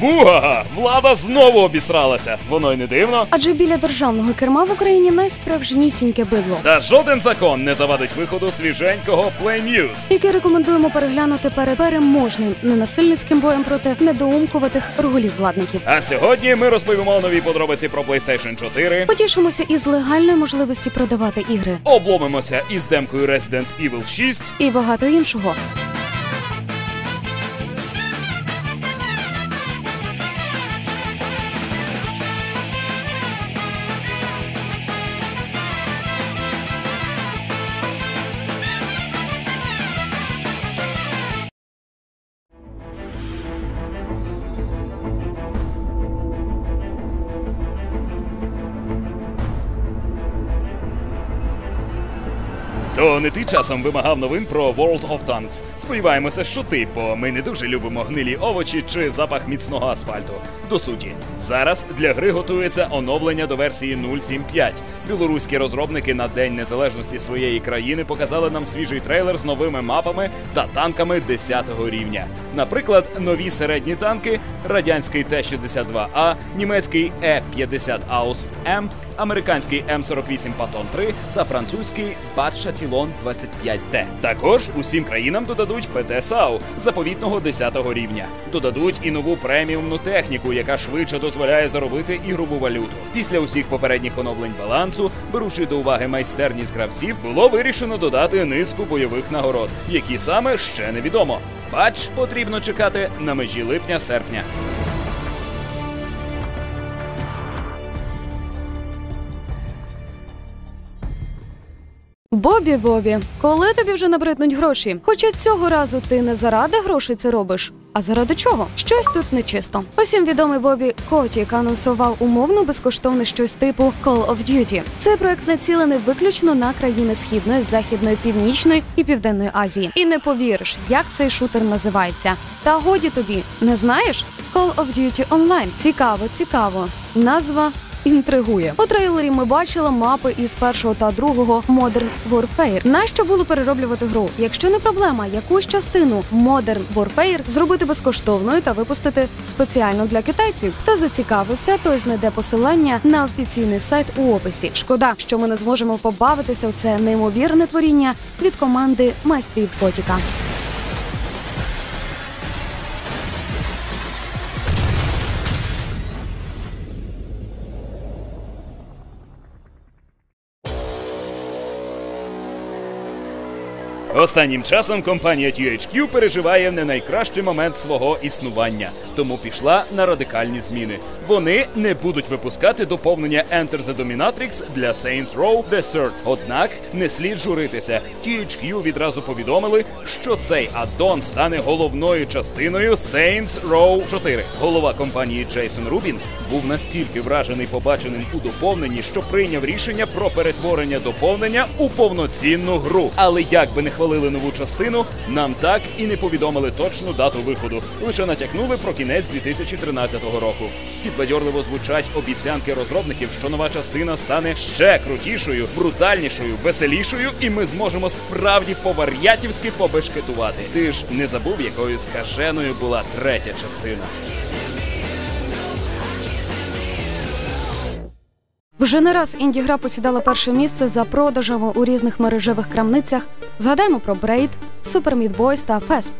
Буга! Влада знову обісралася. Воно й не дивно. Адже біля державного керма в Україні найсправжнісіньке бидло, Та жоден закон не завадить виходу свіженького Play News. яке рекомендуємо переглянути перед переможним ненасильницьким боєм проти недоумкуватих рогулів владників. А сьогодні ми розповімо нові подробиці про PlayStation 4. Потішимося із легальної можливості продавати ігри Обломимося із демкою Resident Evil 6. і багато іншого. То не ти часом вимагав новин про World of Tanks. Сподіваємося, що ти, бо ми не дуже любимо гнилі овочі чи запах міцного асфальту. До суті, зараз для гри готується оновлення до версії 0.7.5. Білоруські розробники на День Незалежності своєї країни показали нам свіжий трейлер з новими мапами та танками 10-го рівня. Наприклад, нові середні танки, радянський Т-62А, німецький Е-50 Ausf М, американський М48 Патон 3 та французький Батшатілон 25Т. Також усім країнам додадуть ПТ САУ заповітного 10-го рівня. Додадуть і нову преміумну техніку, яка швидше дозволяє заробити ігрову валюту. Після усіх попередніх оновлень балансу, беручи до уваги майстерність гравців, було вирішено додати низку бойових нагород, які саме ще невідомо. Бач, потрібно чекати на межі липня-серпня. Бобі, Бобі, коли тобі вже набриднуть гроші? Хоча цього разу ти не заради грошей це робиш. А заради чого? Щось тут нечисто. Усім відомий Бобі Котік анонсував умовно безкоштовне щось типу Call of Duty. Цей проект націлений виключно на країни східної, західної, північної і південної Азії. І не повіриш, як цей шутер називається. Та годі тобі, не знаєш? Call of Duty Online. Цікаво, цікаво. Назва інтригує. У трейлері ми бачили мапи із першого та другого Modern Warfare. Нащо було перероблювати гру? Якщо не проблема, якусь частину Modern Warfare зробити безкоштовною та випустити спеціально для китайців. Хто зацікавився, той знайде посилання на офіційний сайт у описі. Шкода, що ми не зможемо побавитися в це неймовірне творіння від команди майстрів Котіка. Останнім часом компанія THQ переживає не найкращий момент свого існування, тому пішла на радикальні зміни. Вони не будуть випускати доповнення Enter the Dominatrix для Saints Row The Third. Однак не слід журитися. THQ відразу повідомили, що цей аддон стане головною частиною Saints Row 4. Голова компанії Джейсон Рубін був настільки вражений побаченим у доповненні, що прийняв рішення про перетворення доповнення у повноцінну гру. Але як би не хвалили нову частину, нам так і не повідомили точну дату виходу. Лише натякнули про кінець 2013 року. Підбадьорливо звучать обіцянки розробників, що нова частина стане ще крутішою, брутальнішою, веселішою, і ми зможемо справді по-вар'ятівськи побешкетувати. Ти ж не забув, якою скаженою була третя частина. Вже не раз інді-гра посідала перше місце за продажами у різних мережевих крамницях. Згадаймо про Braid, Super Meat Boys та Fesp.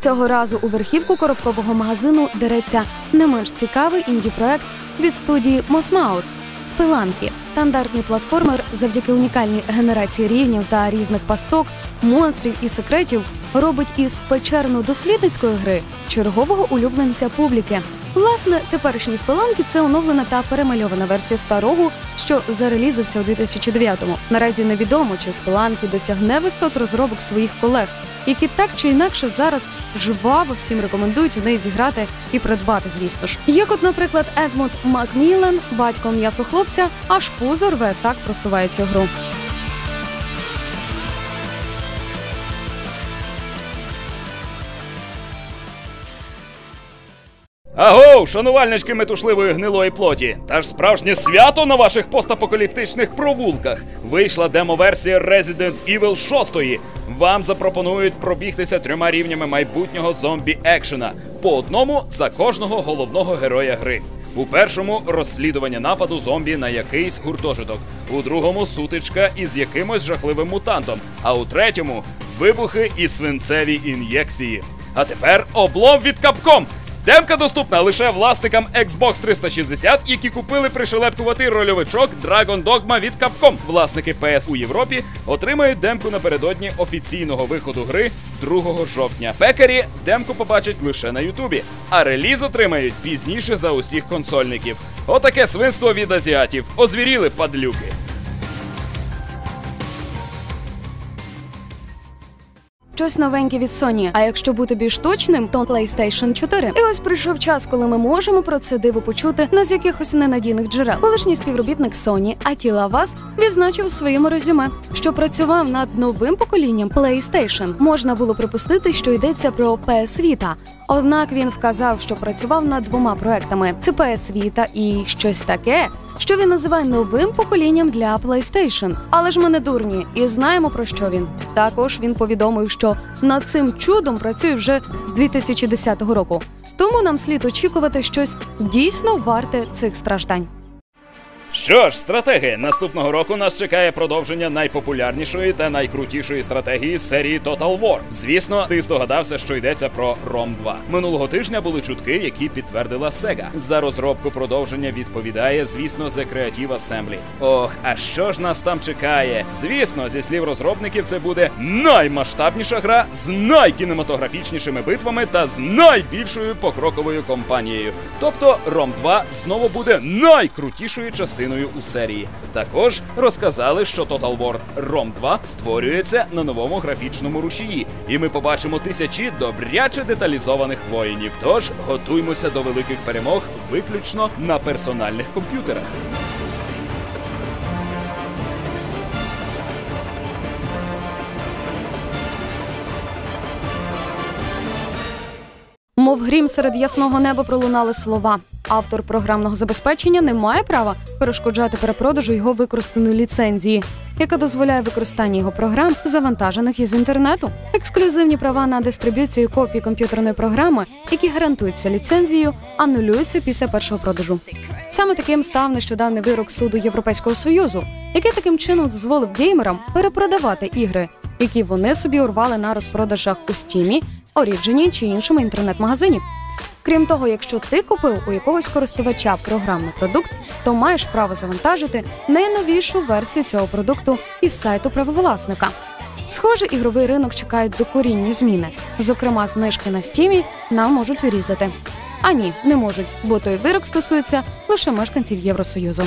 Цього разу у верхівку коробкового магазину дереться не менш цікавий інді-проект від студії Mosmouse Спиланки. Стандартний платформер завдяки унікальній генерації рівнів та різних пасток, монстрів і секретів робить із печерно-дослідницької гри чергового улюбленця публіки. Власне, теперішні спиланки це оновлена та перемальована версія старого, що зарелізився у 2009-му. Наразі невідомо, чи спиланки досягне висот розробок своїх колег, які так чи інакше зараз жваво всім рекомендують у неї зіграти і придбати, звісно ж. Як, от, наприклад, Едмунд Макміллен, батько м'ясохлопця, аж пузо рве так просуває цю гру. Аго, шанувальнички метушливої гнилої плоті! Та ж справжнє свято на ваших постапокаліптичних провулках. Вийшла демо-версія Resident Evil 6. Вам запропонують пробігтися трьома рівнями майбутнього зомбі екшена. по одному за кожного головного героя гри. У першому розслідування нападу зомбі на якийсь гуртожиток, у другому сутичка із якимось жахливим мутантом, а у третьому вибухи і свинцеві ін'єкції. А тепер облом від капком. Демка доступна лише власникам Xbox 360, які купили пришелепкуватий рольовичок Dragon Dogma від Capcom. Власники PS у Європі отримають демку напередодні офіційного виходу гри 2 жовтня. Пекарі демку побачать лише на Ютубі, а реліз отримають пізніше за усіх консольників. Отаке свинство від азіатів. Озвіріли падлюки. Щось новеньке від Sony. А якщо бути більш точним, то PlayStation 4. І ось прийшов час, коли ми можемо про це диво почути не з якихось ненадійних джерел. Колишній співробітник Sony Атіла Вас відзначив у своєму резюме, що працював над новим поколінням PlayStation. Можна було припустити, що йдеться про PS Vita. Однак він вказав, що працював над двома проектами: це PS Vita і щось таке, що він називає новим поколінням для PlayStation. Але ж ми не дурні і знаємо про що він. Також він повідомив, що над цим чудом працює вже з 2010 року. Тому нам слід очікувати щось дійсно варте цих страждань. Що ж, стратеги, наступного року нас чекає продовження найпопулярнішої та найкрутішої стратегії з серії Total War. Звісно, ти здогадався, що йдеться про Rom 2. Минулого тижня були чутки, які підтвердила Sega. За розробку продовження відповідає, звісно, The Creative Assembly. Ох, а що ж нас там чекає? Звісно, зі слів розробників, це буде наймасштабніша гра з найкінематографічнішими битвами та з найбільшою покроковою компанією. Тобто Rom 2 знову буде найкрутішою частиною у серії. Також розказали, що Total War Rom 2 створюється на новому графічному рушії, і ми побачимо тисячі добряче деталізованих воїнів. Тож готуймося до великих перемог виключно на персональних комп'ютерах. Мов грім серед ясного неба пролунали слова. Автор програмного забезпечення не має права перешкоджати перепродажу його використаної ліцензії, яка дозволяє використання його програм, завантажених із інтернету. Ексклюзивні права на дистриб'юцію копій комп'ютерної програми, які гарантуються ліцензією, анулюються після першого продажу. Саме таким став нещодавний вирок суду Європейського союзу, який таким чином дозволив геймерам перепродавати ігри, які вони собі урвали на розпродажах у стімі, Оріджині чи іншому інтернет-магазині. Крім того, якщо ти купив у якогось користувача програмний продукт, то маєш право завантажити найновішу версію цього продукту із сайту правовласника. Схоже, ігровий ринок чекають докорінні зміни. Зокрема, знижки на стімі нам можуть вирізати. А ні, не можуть, бо той вирок стосується лише мешканців Євросоюзу.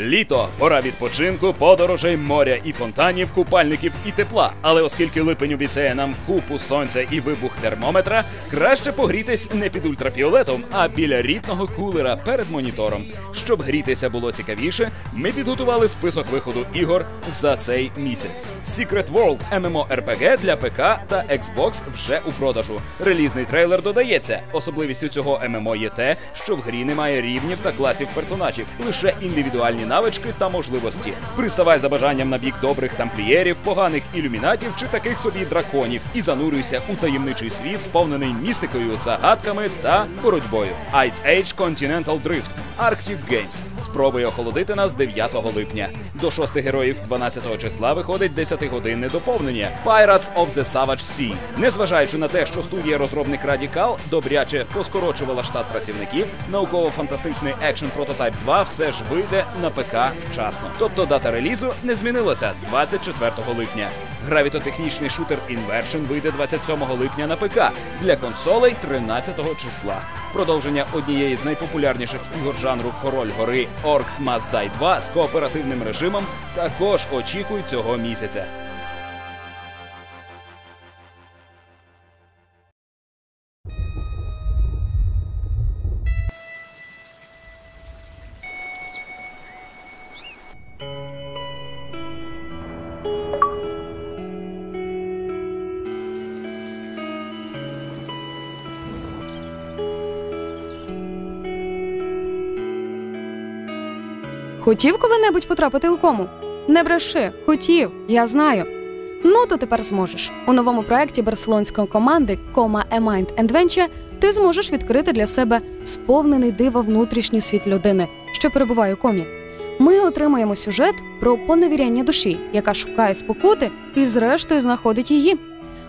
Літо, пора відпочинку, подорожей, моря і фонтанів, купальників і тепла. Але оскільки липень обіцяє нам купу сонця і вибух термометра, краще погрітись не під ультрафіолетом, а біля рідного кулера перед монітором. Щоб грітися було цікавіше, ми підготували список виходу ігор за цей місяць. Secret World MMORPG для ПК та Xbox вже у продажу. Релізний трейлер додається. Особливістю цього ММО є те, що в грі немає рівнів та класів персонажів, лише індивідуальні навички та можливості. Приставай за бажанням на бік добрих тамплієрів, поганих ілюмінатів чи таких собі драконів і занурюйся у таємничий світ, сповнений містикою, загадками та боротьбою. Ice Age Continental Drift Arctic Games спробує охолодити нас 9 липня. До шести героїв 12 числа виходить 10-годинне доповнення Pirates of the Savage Sea. Незважаючи на те, що студія розробник Radical добряче поскорочувала штат працівників, науково-фантастичний екшен Prototype 2 все ж вийде на ПК вчасно. Тобто дата релізу не змінилася 24 липня. Гравітотехнічний шутер Inversion вийде 27 липня на ПК для консолей 13 числа. Продовження однієї з найпопулярніших ігор жанру Король гори Orcs Must Die 2 з кооперативним режимом також очікують цього місяця. Хотів коли-небудь потрапити у кому? Не бреши, хотів, я знаю. Ну то тепер зможеш. У новому проєкті барселонської команди Кома A Mind and ти зможеш відкрити для себе сповнений дива внутрішній світ людини, що перебуває у комі. Ми отримаємо сюжет про поневіряння душі, яка шукає спокути і, зрештою, знаходить її.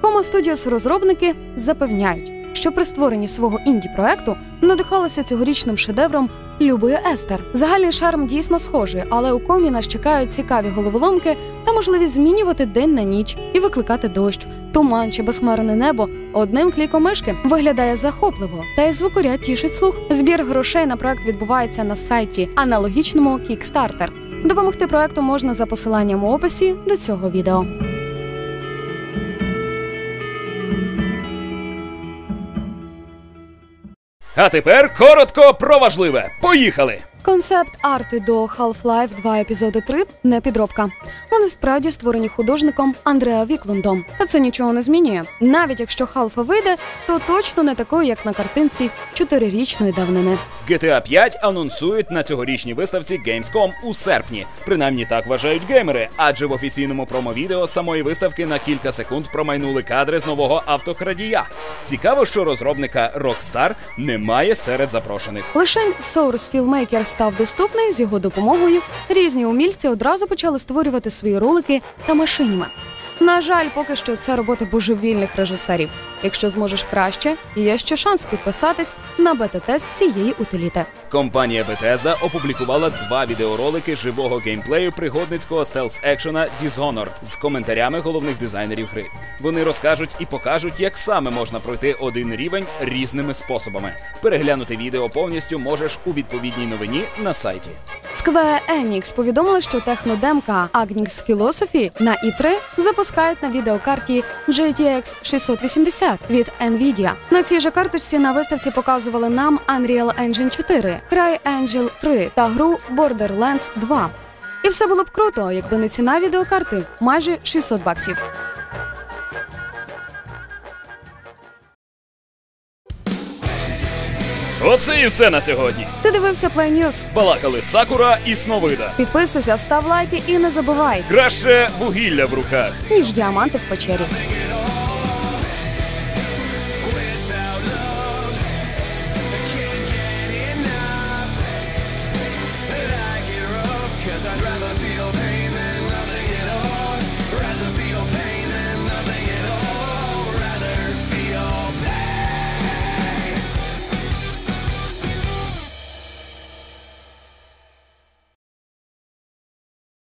Кома Studios розробники запевняють, що при створенні свого інді-проекту надихалися цьогорічним шедевром Любої Естер. Загальний шарм дійсно схожий, але у комі нас чекають цікаві головоломки та можливість змінювати день на ніч і викликати дощ, туман чи безхмарне небо одним кліком мишки. Виглядає захопливо, та й звукоряд тішить слух. Збір грошей на проект відбувається на сайті, аналогічному Kickstarter. Допомогти проекту можна за посиланням у описі до цього відео. А тепер коротко про важливе. Поїхали! Концепт арти до Half-Life 2 епізоди 3 не підробка. Вони справді створені художником Андреа Віклундом. Та це нічого не змінює. Навіть якщо Халфа вийде, то точно не такою, як на картинці чотирирічної давнини. GTA 5 анонсують на цьогорічній виставці Gamescom у серпні. Принаймні так вважають геймери, адже в офіційному промо-відео самої виставки на кілька секунд промайнули кадри з нового автокрадія. Цікаво, що розробника Rockstar немає серед запрошених. Лишень Source Filmmaker став доступний з його допомогою. Різні умільці одразу почали створювати свої ролики та машиніми. На жаль, поки що це роботи божевільних режисерів. Якщо зможеш краще, є ще шанс підписатись на бета-тест цієї утиліти. Компанія Bethesda опублікувала два відеоролики живого геймплею пригодницького стелс-екшена Dishonored з коментарями головних дизайнерів гри. Вони розкажуть і покажуть, як саме можна пройти один рівень різними способами. Переглянути відео повністю можеш у відповідній новині на сайті. Square Enix повідомили, що технодемка Agni's Philosophy на i3 запускають на відеокарті GTX 680 від Nvidia. На цій же карточці на виставці показували нам Unreal Engine 4, CryEngine 3 та гру Borderlands 2. І все було б круто, якби не ціна відеокарти майже 600 баксів. Оце і все на сьогодні. Ти дивився Play News? Балакали Сакура і Сновида. Підписуйся, став лайки і не забувай, Краще вугілля в руках. ніж діаманти в печері.